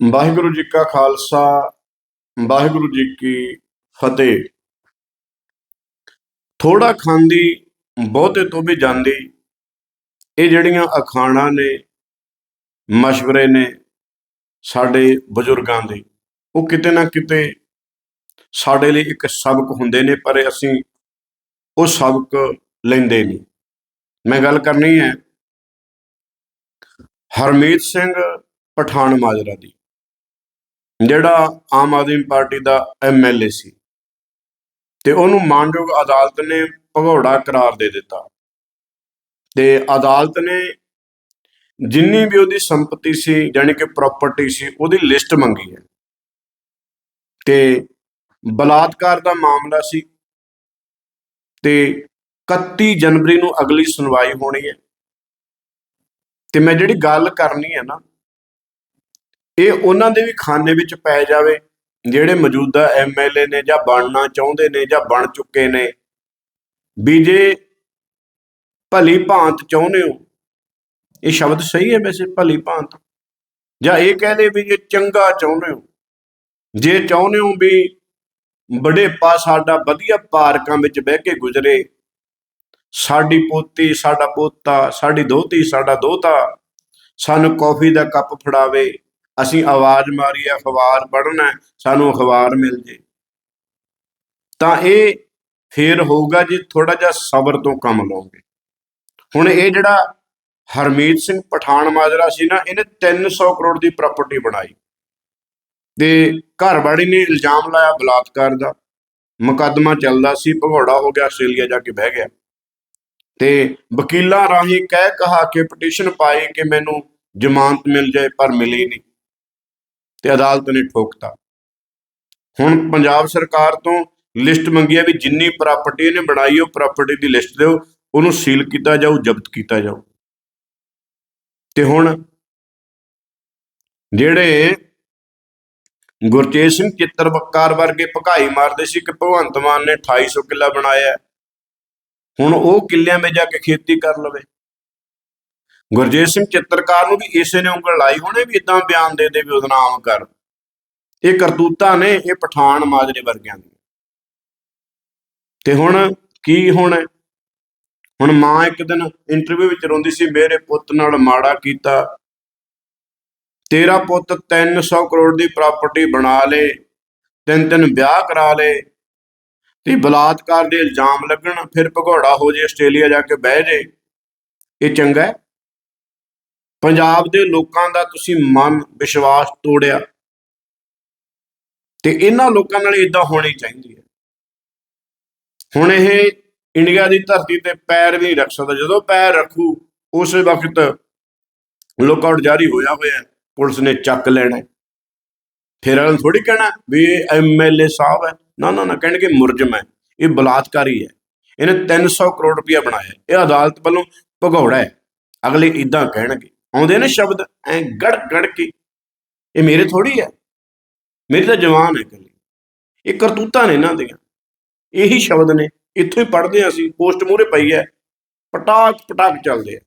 ਵਾਹਿਗੁਰੂ ਜੀ ਕਾ ਖਾਲਸਾ, ਵਾਹਿਗੁਰੂ ਜੀ ਕੀ ਫਤਿਹ। ਥੋੜਾ ਖਾਂਦੀ, ਬਹੁਤੇ ਤੋਂ ਵੀ ਜਾਂਦੀ, ਇਹ ਜਿਹੜੀਆਂ ਅਖਾਣਾ ਨੇ, ਮਸ਼ਵਰੇ ਨੇ ਸਾਡੇ ਬਜ਼ੁਰਗਾਂ ਦੇ, ਉਹ ਕਿਤੇ ਨਾ ਕਿਤੇ ਸਾਡੇ ਲਈ ਇੱਕ ਸਬਕ ਹੁੰਦੇ ਨੇ, ਪਰ ਅਸੀਂ ਉਹ ਸਬਕ ਲੈਂਦੇ ਨਹੀਂ। ਮੈਂ ਗੱਲ ਕਰਨੀ ਹੈ ਹਰਮੀਤ ਸਿੰਘ ਪਠਾਨ ਮਾਜਰਾ ਦੀ। ਜਿਹੜਾ ਆਮ ਆਦਮੀ ਪਾਰਟੀ ਦਾ ਐਮਐਲਏ ਸੀ। ਤੇ ਉਹਨੂੰ ਮਾਨਯੋਗ ਅਦਾਲਤ ਨੇ ਭਗੌੜਾ ਕਰਾਰ ਦੇ ਦਿੱਤਾ। ਤੇ ਅਦਾਲਤ ਨੇ ਜਿੰਨੀ ਵੀ ਉਹਦੀ ਸੰਪਤੀ ਸੀ ਯਾਨੀ ਕਿ ਪ੍ਰਾਪਰਟੀ ਸੀ, ਉਹਦੀ ਲਿਸਟ ਮੰਗੀ ਹੈ। ਤੇ ਬਲਾਤਕਾਰ ਦਾ ਮਾਮਲਾ ਸੀ। ਤੇ 31 ਜਨਵਰੀ ਨੂੰ ਅਗਲੀ ਸੁਣਵਾਈ ਹੋਣੀ ਹੈ। ਤੇ ਮੈਂ ਜਿਹੜੀ ਗੱਲ ਕਰਨੀ ਹੈ ਨਾ ਇਹ ਉਹਨਾਂ ਦੇ ਵੀ ਖਾਨੇ ਵਿੱਚ ਪੈ ਜਾਵੇ, ਜਿਹੜੇ ਮੌਜੂਦਾ ਐਮਐਲਏ ਨੇ ਜਾਂ ਬਣਨਾ ਚਾਹੁੰਦੇ ਨੇ ਜਾਂ ਬਣ ਚੁੱਕੇ ਨੇ। ਵੀ ਜੇ ਭਲੀ ਭਾਂਤ ਚਾਹੁੰਦੇ ਹੋ, ਇਹ ਸ਼ਬਦ ਸਹੀ ਹੈ ਵੈਸੇ, ਭਲੀ ਭਾਂਤ। ਜਾਂ ਇਹ ਕਹਦੇ ਵੀ ਜੇ ਚੰਗਾ ਚਾਹੁੰਦੇ ਹੋ, ਜੇ ਚਾਹੁੰਦੇ ਹੋ ਵੀ ਬੜੇਪਾ ਸਾਡਾ ਵਧੀਆ ਪਾਰਕਾਂ ਵਿੱਚ ਬਹਿ ਕੇ ਗੁਜ਼ਰੇ, ਸਾਡੀ ਪੋਤੀ, ਸਾਡਾ ਪੋਤਾ, ਸਾਡੀ ਦੋਤੀ ਸਾਡਾ ਦੋਤਾ ਸਾਨੂੰ ਕੌਫੀ ਦਾ ਕੱਪ ਫੜਾਵੇ ਅਸੀਂ ਆਵਾਜ਼ ਮਾਰੀ ਅਖਬਾਰ ਪੜ੍ਹਨਾ ਸਾਨੂੰ ਅਖਬਾਰ ਮਿਲ ਜੇ। ਤਾਂ ਇਹ ਫੇਰ ਹੋਊਗਾ ਜੇ ਥੋੜਾ ਜਿਹਾ ਸਬਰ ਤੋਂ ਕੰਮ ਲਓਗੇ। ਹੁਣ ਇਹ ਜਿਹੜਾ ਹਰਮੀਤ ਸਿੰਘ ਪਠਾਨ ਮਾਜਰਾ ਸੀ ਨਾ, ਇਹਨੇ 300 ਕਰੋੜ ਦੀ ਪ੍ਰਾਪਰਟੀ ਬਣਾਈ। ਤੇ ਘਰਵਾੜੀ ਨੇ ਇਲਜ਼ਾਮ ਲਾਇਆ ਬਲਾਤਕਾਰ ਦਾ। ਮੁਕੱਦਮਾ ਚੱਲਦਾ ਸੀ, ਭਗੌੜਾ ਹੋ ਗਿਆ, ਆਸਟ੍ਰੇਲੀਆ ਜਾ ਕੇ ਬਹਿ ਗਿਆ। ਤੇ ਵਕੀਲਾਂ ਰਾਹੀਂ ਕਹਿ ਕਹਾ ਕੇ ਪਟੀਸ਼ਨ ਪਾਈ ਕਿ ਮੈਨੂੰ ਜ਼ਮਾਨਤ ਮਿਲ ਜਾਏ, ਪਰ ਮਿਲੀ ਨਹੀਂ। ਤੇ ਅਦਾਲਤ ਨੇ ਠੋਕਤਾ। ਹੁਣ ਪੰਜਾਬ ਸਰਕਾਰ ਤੋਂ ਲਿਸਟ ਮੰਗੀ ਹੈ ਵੀ ਜਿੰਨੀ ਪ੍ਰਾਪਰਟੀ ਇਹਨੇ ਬਣਾਈ, ਉਹ ਪ੍ਰਾਪਰਟੀ ਦੀ ਲਿਸਟ ਦਿਓ, ਉਹਨੂੰ ਸੀਲ ਕੀਤਾ ਜਾਊ, ਜ਼ਬਤ ਕੀਤਾ ਜਾਊ। ਤੇ ਹੁਣ ਜਿਹੜੇ ਗੁਰਚੇਤ ਸਿੰਘ ਚਿੱਤਰਕਾਰ ਵਰਗੇ ਭਕਾਈ ਮਾਰਦੇ ਸੀ ਕਿ ਭਗਵੰਤ ਮਾਨ ਨੇ 2800 ਕਿੱਲਾ ਬਣਾਇਆ। ਹੁਣ ਉਹ ਕਿੱਲਿਆਂ 'ਤੇ ਜਾ ਕੇ ਖੇਤੀ ਕਰ ਲਵੇ। ਗੁਰਜੀਤ ਸਿੰਘ ਚਿੱਤਰਕਾਰ ਨੂੰ ਵੀ ਇਸੇ ਨੇ ਉਂਗਲ ਲਾਈ, ਹੋਣੇ ਵੀ ਇਦਾਂ ਬਿਆਨ ਦੇ ਦੇ ਵੀ ਉਹਦਾ ਨਾਮ ਕਰ। ਇਹ ਕਰਤੂਤਾਂ ਨੇ, ਇਹ ਪਠਾਨ ਮਾਜਰੇ ਵਰਗਿਆਂ ਦੀ ਤੇ ਹੁਣ ਕੀ ਹੁਣ? ਹੁਣ ਮਾਂ ਇੱਕ ਦਿਨ ਇੰਟਰਵਿਊ ਵਿੱਚ ਰੋਂਦੀ ਸੀ, ਮੇਰੇ ਪੁੱਤ ਨਾਲ ਮਾੜਾ ਕੀਤਾ। ਤੇਰਾ ਪੁੱਤ 300 ਕਰੋੜ ਦੀ ਪ੍ਰਾਪਰਟੀ ਬਣਾ ਲੇ, ਤਿੰਨ ਤਿੰਨ ਵਿਆਹ ਕਰਾ ਲੇ। ਤੇ ਬਲਾਤਕਾਰ ਦੇ ਇਲਜ਼ਾਮ ਲੱਗਣ, ਫਿਰ ਭਗੌੜਾ ਹੋ ਜੇ ਆਸਟ੍ਰੇਲੀਆ ਜਾ ਕੇ ਬਹਿ ਜੇ। ਇਹ ਚੰਗਾ ਹੈ? ਪੰਜਾਬ ਦੇ ਲੋਕਾਂ ਦਾ ਤੁਸੀਂ ਮਨ, ਵਿਸ਼ਵਾਸ ਤੋੜਿਆ। ਤੇ ਇਹਨਾਂ ਲੋਕਾਂ ਨਾਲ ਇਦਾਂ ਹੋਣੀ ਚਾਹੀਦੀ ਹੈ। ਹੁਣ ਇਹ ਇੰਡੀਆ ਦੀ ਧਰਤੀ ਤੇ ਪੈਰ ਵੀ ਨਹੀਂ ਰੱਖ ਸਕਦਾ। ਜਦੋਂ ਪੈਰ ਰੱਖੂ, ਉਸੇ ਵਕਤ ਲੁੱਕਆਊਟ ਜਾਰੀ ਹੋਇਆ ਹੋਇਆ ਪੁਲਿਸ ਨੇ ਚੱਕ ਲੈਣਾ ਹੈ। ਫਿਰ ਅਗਲੇ ਥੋੜੀ ਕਹਿਣਾ ਵੀ ਇਹ ਐਮਐਲਏ ਸਾਹਿਬ ਹੈ। ਨਾ ਨਾ ਨਾ, ਕਹਿਣਗੇ ਮੁਰਜਮ ਹੈ। ਇਹ ਬਲਾਤਕਾਰੀ ਹੈ। ਇਹਨੇ 300 ਕਰੋੜ ਰੁਪਇਆ ਬਣਾਇਆ। ਇਹ ਅਦਾਲਤ ਵੱਲੋਂ ਭਗੌੜਾ ਹੈ। ਅਗਲੇ ਇਦਾਂ ਕਹਿਣਗੇ। ਆਉਂਦੇ ਨੇ ਸ਼ਬਦ ਐ ਗੜ ਗੜ ਕੇ। ਇਹ ਮੇਰੇ ਥੋੜੀ ਹੈ ਮੇਰੀ ਤਾਂ ਜਵਾਨ ਹੈ ਇਕੱਲੀ। ਇਹ ਕਰਤੂਤਾਂ ਨੇ ਇਹਨਾਂ ਦੀਆਂ। ਇਹੀ ਸ਼ਬਦ ਨੇ। ਇੱਥੋਂ ਹੀ ਪੜ੍ਹਦੇ ਹਾਂ ਅਸੀਂ। ਪੋਸਟ ਮੂਹਰੇ ਪਈ ਹੈ। ਪਟਾਕ ਪਟਾਕ ਚੱਲਦੇ ਆ।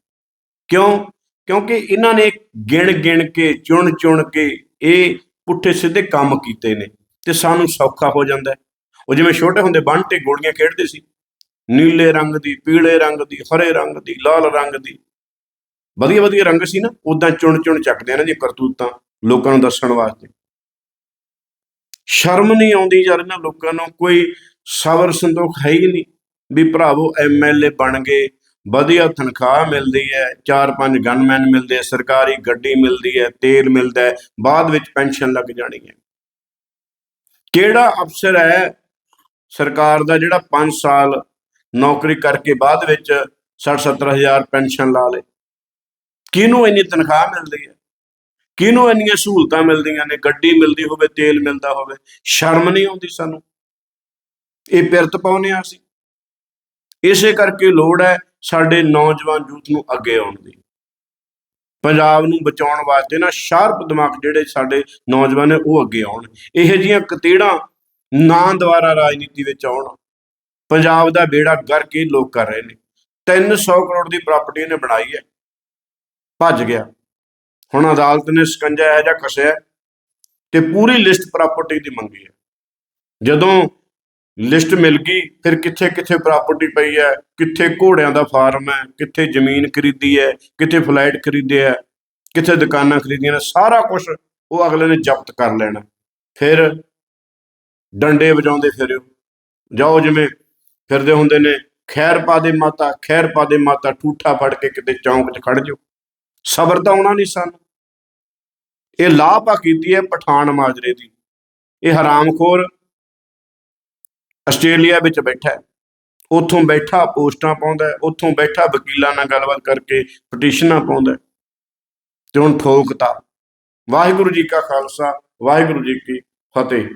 ਕਿਉਂ? ਕਿਉਂਕਿ ਇਹਨਾਂ ਨੇ ਗਿਣ ਗਿਣ ਕੇ ਚੁਣ ਚੁਣ ਕੇ ਇਹ ਪੁੱਠੇ ਸਿੱਧੇ ਕੰਮ ਕੀਤੇ ਨੇ। ਤੇ ਸਾਨੂੰ ਸੌਖਾ ਹੋ ਜਾਂਦਾ। ਉਹ ਜਿਵੇਂ ਛੋਟੇ ਹੁੰਦੇ ਬੰਨ ਤੇ ਗੋਲੀਆਂ ਖੇਡਦੇ ਸੀ। ਨੀਲੇ ਰੰਗ ਦੀ ਪੀਲੇ ਰੰਗ ਦੀ ਹਰੇ ਰੰਗ ਦੀ ਲਾਲ ਰੰਗ ਦੀ। ਵਧੀਆ ਵਧੀਆ ਰੰਗ ਸੀ ਨਾ ਉਦਾਂ ਚੁਣ ਚੁਣ ਚੱਕਦੇ ਇਹਨਾਂ ਦੀਆਂ ਕਰਤੂਤਾਂ ਲੋਕਾਂ ਨੂੰ ਦੱਸਣ ਵਾਸਤੇ। ਸ਼ਰਮ ਨਹੀਂ ਆਉਂਦੀ ਯਾਰ ਇਹਨਾਂ ਲੋਕਾਂ ਨੂੰ ਕੋਈ ਸਬਰ ਸੰਤੋਖ ਹੈ ਹੀ ਨਹੀਂ ਵੀ ਭਰਾਵੋ ਐਮਐਲਏ ਬਣ ਗਏ ਵਧੀਆ ਤਨਖਾਹ ਮਿਲਦੀ ਹੈ ਚਾਰ ਪੰਜ ਗਨਮੈਨ ਮਿਲਦੇ ਆ, ਸਰਕਾਰੀ ਗੱਡੀ ਮਿਲਦੀ ਹੈ ਤੇਲ ਮਿਲਦਾ ਹੈ ਬਾਅਦ ਵਿੱਚ ਪੈਨਸ਼ਨ ਲੱਗ ਜਾਣੀ ਹੈ। ਕਿਹੜਾ ਅਫਸਰ ਹੈ ਸਰਕਾਰ ਦਾ ਜਿਹੜਾ 5 ਸਾਲ ਨੌਕਰੀ ਕਰਕੇ ਬਾਅਦ ਵਿੱਚ 60 ਹਜ਼ਾਰ ਪੈਨਸ਼ਨ ਲਾ ਲੇ? ਕਿਹਨੂੰ ਇੰਨੀ ਤਨਖਾਹ ਮਿਲਦੀ ਹੈ? ਕਿਹਨੂੰ ਇੰਨੀਆਂ ਸਹੂਲਤਾਂ ਮਿਲਦੀਆਂ ਨੇ? ਗੱਡੀ ਮਿਲਦੀ ਹੋਵੇ, ਤੇਲ ਮਿਲਦਾ ਹੋਵੇ, ਸ਼ਰਮ ਨਹੀਂ ਆਉਂਦੀ ਸਾਨੂੰ? ਇਹ ਪਿਰਤ ਪਾਉਨੇ ਆ ਅਸੀਂ। ਇਸੇ ਕਰਕੇ ਲੋੜ ਹੈ ਸਾਡੇ ਨੌਜਵਾਨ ਯੂਥ ਨੂੰ ਅੱਗੇ ਆਉਣ ਦੀ। ਪੰਜਾਬ ਨੂੰ ਬਚਾਉਣ ਵਾਸਤੇ ਨਾ ਸ਼ਾਰਪ ਦਿਮਾਗ ਜਿਹੜੇ ਸਾਡੇ ਨੌਜਵਾਨ ਨੇ, ਉਹ ਅੱਗੇ ਆਉਣ। ਇਹੋ ਜੀਆਂ ਕਤੀੜਾਂ ਨਾ ਦੁਆਰਾ ਰਾਜਨੀਤੀ ਵਿੱਚ ਆਉਣ। ਪੰਜਾਬ ਦਾ ਬੇੜਾ ਗਰ ਕੇ ਲੋਕ ਕਰ ਰਹੇ ਨੇ। 300 ਕਰੋੜ ਦੀ ਪ੍ਰਾਪਰਟੀ ਨੇ ਬਣਾਈ ਹੈ। ਭੱਜ ਗਿਆ। ਹੁਣ ਅਦਾਲਤ ਨੇ ਸਕੰਜਾ ਇਹੋ ਜਾਂ ਕੱਸਿਆ ਤੇ ਪੂਰੀ ਲਿਸਟ ਪ੍ਰਾਪਰਟੀ ਦੀ ਮੰਗੀ ਹੈ। ਜਦੋਂ ਲਿਸਟ ਮਿਲ ਗਈ, ਫਿਰ ਕਿੱਥੇ ਕਿੱਥੇ ਪ੍ਰਾਪਰਟੀ ਪਈ ਹੈ, ਕਿੱਥੇ ਘੋੜਿਆਂ ਦਾ ਫਾਰਮ ਹੈ, ਕਿੱਥੇ ਜ਼ਮੀਨ ਖਰੀਦੀ ਹੈ, ਕਿੱਥੇ ਫਲੈਟ ਖਰੀਦੇ ਹੈ, ਕਿੱਥੇ ਦੁਕਾਨਾਂ ਖਰੀਦੀਆਂ ਨੇ, ਸਾਰਾ ਕੁਝ ਉਹ ਅਗਲੇ ਨੇ ਜ਼ਬਤ ਕਰ ਲੈਣਾ। ਫਿਰ ਡੰਡੇ ਵਜਾਉਂਦੇ ਫਿਰਿਓ। ਜਾਓ ਜਿਵੇਂ ਫਿਰਦੇ ਹੁੰਦੇ ਨੇ, ਖੈਰ ਪਾ ਦੇ ਮਾਤਾ, ਖੈਰ ਪਾ ਦੇ ਮਾਤਾ, ਠੂਠਾ ਫੜ ਕੇ ਕਿਤੇ ਚੌਂਕ 'ਚ ਖੜ ਜਾਓ। ਸਬਰ ਤਾਂ ਆਉਣਾ ਨਹੀਂ ਸਨ। ਇਹ ਲਾਪਾ ਕੀਤੀ ਹੈ ਪਠਾਨ ਮਾਜਰੇ ਦੀ। ਇਹ ਹਰਾਮਖੋਰ ਆਸਟ੍ਰੇਲੀਆ ਵਿੱਚ ਬੈਠਾ ਉੱਥੋਂ ਬੈਠਾ ਪੋਸਟਾਂ ਪਾਉਂਦਾ ਉੱਥੋਂ ਬੈਠਾ ਵਕੀਲਾਂ ਨਾਲ ਗੱਲਬਾਤ ਕਰਕੇ ਪਟੀਸ਼ਨਾਂ ਪਾਉਂਦਾ ਤੇ ਹੁਣ ਠੋਕਤਾ। ਵਾਹਿਗੁਰੂ ਜੀ ਕਾ ਖਾਲਸਾ, ਵਾਹਿਗੁਰੂ ਜੀ ਕੀ ਫਤਿਹ।